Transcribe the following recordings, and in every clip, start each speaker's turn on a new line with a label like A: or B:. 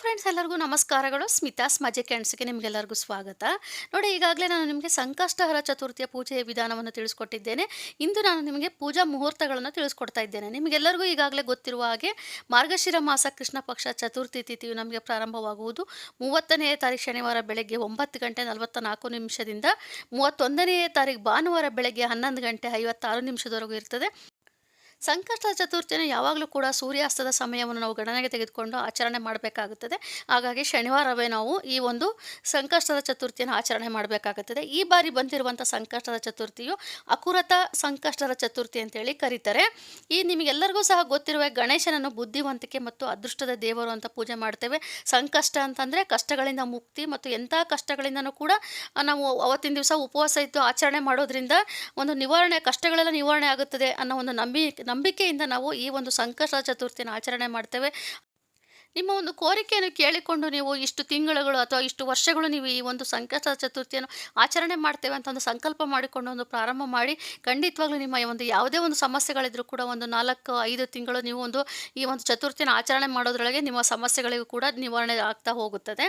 A: Friends ಎಲ್ಲರಿಗೂ ನಮಸ್ಕಾರಗಳು. ಸ್ಮಿತಾಸ್ ಮಜೆ ಕ್ಯಾಂಡ್ಸ್ಗೆ ನಿಮಗೆಲ್ಲರಿಗೂ ಸ್ವಾಗತ. ನೋಡಿ, ಈಗಾಗಲೇ ನಾನು ನಿಮಗೆ ಸಂಕಷ್ಟಹರ ಚತುರ್ಥಿಯ ಪೂಜೆಯ ವಿಧಾನವನ್ನು ತಿಳಿಸ್ಕೊಟ್ಟಿದ್ದೇನೆ. ಇಂದು ನಾನು ನಿಮಗೆ ಪೂಜಾ ಮುಹೂರ್ತಗಳನ್ನು ತಿಳಿಸ್ಕೊಡ್ತಾ ಇದ್ದೇನೆ. ನಿಮಗೆಲ್ಲರಿಗೂ ಈಗಾಗಲೇ ಗೊತ್ತಿರುವ ಹಾಗೆ ಮಾರ್ಗಶಿರ ಮಾಸ ಕೃಷ್ಣ ಪಕ್ಷ ಚತುರ್ಥಿ ತಿಥಿಯು ನಮಗೆ ಪ್ರಾರಂಭವಾಗುವುದು. ಮೂವತ್ತನೆಯ ತಾರೀಕು ಶನಿವಾರ ಬೆಳಗ್ಗೆ ಒಂಬತ್ತು ಗಂಟೆ ನಲವತ್ತ ನಾಲ್ಕು ನಿಮಿಷದಿಂದ ಮೂವತ್ತೊಂದನೆಯ ತಾರೀಕು ಭಾನುವಾರ ಬೆಳಗ್ಗೆ ಹನ್ನೊಂದು ಗಂಟೆ ಐವತ್ತಾರು ನಿಮಿಷದವರೆಗೂ ಇರ್ತದೆ. ಸಂಕಷ್ಟ ಚತುರ್ಥಿನ ಯಾವಾಗಲೂ ಕೂಡ ಸೂರ್ಯಾಸ್ತದ ಸಮಯವನ್ನು ನಾವು ಗಣನೆಗೆ ತೆಗೆದುಕೊಂಡು ಆಚರಣೆ ಮಾಡಬೇಕಾಗುತ್ತದೆ. ಹಾಗಾಗಿ ಶನಿವಾರವೇ ನಾವು ಈ ಒಂದು ಸಂಕಷ್ಟದ ಚತುರ್ಥಿಯನ್ನು ಆಚರಣೆ ಮಾಡಬೇಕಾಗುತ್ತದೆ. ಈ ಬಾರಿ ಬಂದಿರುವಂಥ ಸಂಕಷ್ಟದ ಚತುರ್ಥಿಯು ಅಕುರತ ಸಂಕಷ್ಟದ ಚತುರ್ಥಿ ಅಂತೇಳಿ ಕರೀತಾರೆ. ಈ ನಿಮಗೆಲ್ಲರಿಗೂ ಸಹ ಗೊತ್ತಿರುವ ಗಣೇಶನನ್ನು ಬುದ್ಧಿವಂತಿಕೆ ಮತ್ತು ಅದೃಷ್ಟದ ದೇವರು ಅಂತ ಪೂಜೆ ಮಾಡ್ತೇವೆ. ಸಂಕಷ್ಟ ಅಂತಂದರೆ ಕಷ್ಟಗಳಿಂದ ಮುಕ್ತಿ ಮತ್ತು ಎಂಥ ಕಷ್ಟಗಳಿಂದನೂ ಕೂಡ ನಾವು ಅವತ್ತಿನ ದಿವಸ ಉಪವಾಸ ಇದ್ದು ಆಚರಣೆ ಮಾಡೋದ್ರಿಂದ ಒಂದು ನಿವಾರಣೆ, ಕಷ್ಟಗಳೆಲ್ಲ ನಿವಾರಣೆ ಆಗುತ್ತದೆ ಅನ್ನೋ ಒಂದು ನಂಬಿ ನಂಬಿಕೆಯಿಂದ ನಾವು ಈ ಒಂದು ಸಂಕಷ್ಟ ಚತುರ್ಥಿನ ಆಚರಣೆ ಮಾಡ್ತೇವೆ. ನಿಮ್ಮ ಒಂದು ಕೋರಿಕೆಯನ್ನು ಕೇಳಿಕೊಂಡು ನೀವು ಇಷ್ಟು ತಿಂಗಳುಗಳು ಅಥವಾ ಇಷ್ಟು ವರ್ಷಗಳು ನೀವು ಈ ಒಂದು ಸಂಕಷ್ಟ ಚತುರ್ಥಿಯನ್ನು ಆಚರಣೆ ಮಾಡ್ತೇವೆ ಅಂತ ಒಂದು ಸಂಕಲ್ಪ ಮಾಡಿಕೊಂಡು ಒಂದು ಪ್ರಾರಂಭ ಮಾಡಿ, ಖಂಡಿತವಾಗ್ಲೂ ನಿಮ್ಮ ಒಂದು ಯಾವುದೇ ಒಂದು ಸಮಸ್ಯೆಗಳಿದ್ರೂ ಕೂಡ ಒಂದು ನಾಲ್ಕು, ಐದು ತಿಂಗಳು ನೀವು ಒಂದು ಈ ಒಂದು ಚತುರ್ಥಿಯನ್ನು ಆಚರಣೆ ಮಾಡೋದ್ರೊಳಗೆ ನಿಮ್ಮ ಸಮಸ್ಯೆಗಳಿಗೂ ಕೂಡ ನಿವಾರಣೆ ಆಗ್ತಾ ಹೋಗುತ್ತದೆ.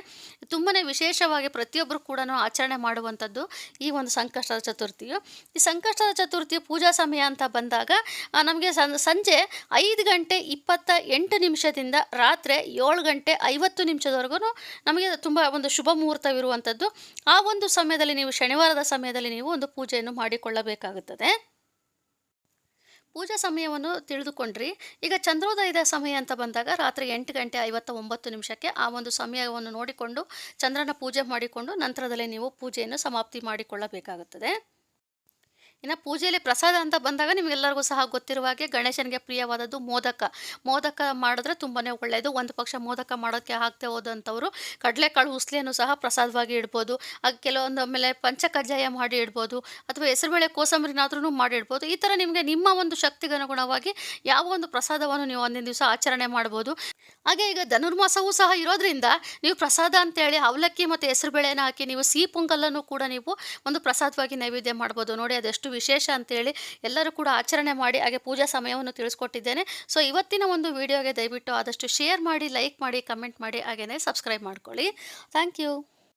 A: ತುಂಬಾ ವಿಶೇಷವಾಗಿ ಪ್ರತಿಯೊಬ್ಬರು ಕೂಡ ಆಚರಣೆ ಮಾಡುವಂಥದ್ದು ಈ ಒಂದು ಸಂಕಷ್ಟದ ಚತುರ್ಥಿಯು. ಈ ಸಂಕಷ್ಟದ ಚತುರ್ಥಿ ಪೂಜಾ ಸಮಯ ಅಂತ ಬಂದಾಗ ನಮಗೆ ಸಂಜೆ ಐದು ಗಂಟೆ ಇಪ್ಪತ್ತ ಎಂಟು ನಿಮಿಷದಿಂದ ರಾತ್ರಿ ಏಳು ಗಂಟೆ ಐವತ್ತು ನಿಮಿಷದವರೆಗೂ ನಮಗೆ ತುಂಬ ಒಂದು ಶುಭ ಮುಹೂರ್ತವಿರುವಂಥದ್ದು. ಆ ಒಂದು ಸಮಯದಲ್ಲಿ ನೀವು ಶನಿವಾರದ ಸಮಯದಲ್ಲಿ ನೀವು ಒಂದು ಪೂಜೆಯನ್ನು ಮಾಡಿಕೊಳ್ಳಬೇಕಾಗುತ್ತದೆ. ಪೂಜಾ ಸಮಯವನ್ನು ತಿಳಿದುಕೊಂಡ್ರಿ. ಈಗ ಚಂದ್ರೋದಯದ ಸಮಯ ಅಂತ ಬಂದಾಗ ರಾತ್ರಿ ಎಂಟು ಗಂಟೆ ಐವತ್ತ ಒಂಬತ್ತು ನಿಮಿಷಕ್ಕೆ ಆ ಒಂದು ಸಮಯವನ್ನು ನೋಡಿಕೊಂಡು ಚಂದ್ರನ ಪೂಜೆ ಮಾಡಿಕೊಂಡು ನಂತರದಲ್ಲೇ ನೀವು ಪೂಜೆಯನ್ನು ಸಮಾಪ್ತಿ ಮಾಡಿಕೊಳ್ಳಬೇಕಾಗುತ್ತದೆ. ಇನ್ನು ಪೂಜೆಯಲ್ಲಿ ಪ್ರಸಾದ ಅಂತ ಬಂದಾಗ ನಿಮಗೆಲ್ಲರಿಗೂ ಸಹ ಗೊತ್ತಿರುವ ಹಾಗೆ ಗಣೇಶನಿಗೆ ಪ್ರಿಯವಾದದ್ದು ಮೋದಕ. ಮೋದಕ ಮಾಡಿದ್ರೆ ತುಂಬಾ ಒಳ್ಳೆಯದು. ಒಂದು ಪಕ್ಷ ಮೋದಕ ಮಾಡೋಕ್ಕೆ ಆಗದೆ ಹೋದಂಥವರು ಕಡಲೆಕಾಳು ಉಸ್ಲಿಯನ್ನು ಸಹ ಪ್ರಸಾದವಾಗಿ ಇಡ್ಬೋದು. ಹಾಗೆ ಕೆಲವೊಂದು ಆಮೇಲೆ ಪಂಚಕಜ್ಜಾಯ ಮಾಡಿ ಇಡ್ಬೋದು. ಅಥವಾ ಹೆಸರುಬೇಳೆ ಕೋಸಂಬರಿನಾದ್ರೂ ಮಾಡಿ ಇಡ್ಬೋದು. ಈ ಥರ ನಿಮಗೆ ನಿಮ್ಮ ಒಂದು ಶಕ್ತಿಗೆ ಅನುಗುಣವಾಗಿ ಯಾವ ಒಂದು ಪ್ರಸಾದವನ್ನು ನೀವು ಒಂದಿನ ದಿವಸ ಆಚರಣೆ ಮಾಡ್ಬೋದು. ಹಾಗೆ ಈಗ ಧನುರ್ಮಾಸವೂ ಸಹ ಇರೋದ್ರಿಂದ ನೀವು ಪ್ರಸಾದ ಅಂತೇಳಿ ಅವಲಕ್ಕಿ ಮತ್ತು ಹೆಸರುಬೇಳೆನ ಹಾಕಿ ನೀವು ಸಿಹಿ ಪೊಂಗಲನ್ನು ಕೂಡ ನೀವು ಒಂದು ಪ್ರಸಾದವಾಗಿ ನೈವೇದ್ಯ ಮಾಡ್ಬೋದು. ನೋಡಿ, ಅದೆಷ್ಟು ವಿಶೇಷ ಅಂತೇಳಿ ಎಲ್ಲರೂ ಕೂಡ ಆಚರಣೆ ಮಾಡಿ ಹಾಗೆ ಪೂಜಾ ಸಮಯವನ್ನು ತಿಳಿಸ್ಕೊಟ್ಟಿದ್ದೇನೆ. ಸೊ ಇವತ್ತಿನ ಒಂದು ವಿಡಿಯೋಗೆ ದಯವಿಟ್ಟು ಆದಷ್ಟು ಶೇರ್ ಮಾಡಿ ಲೈಕ್ ಮಾಡಿ ಕಮೆಂಟ್ ಮಾಡಿ ಹಾಗೆಯೇ ಸಬ್ಸ್ಕ್ರೈಬ್ ಮಾಡ್ಕೊಳ್ಳಿ. Thank you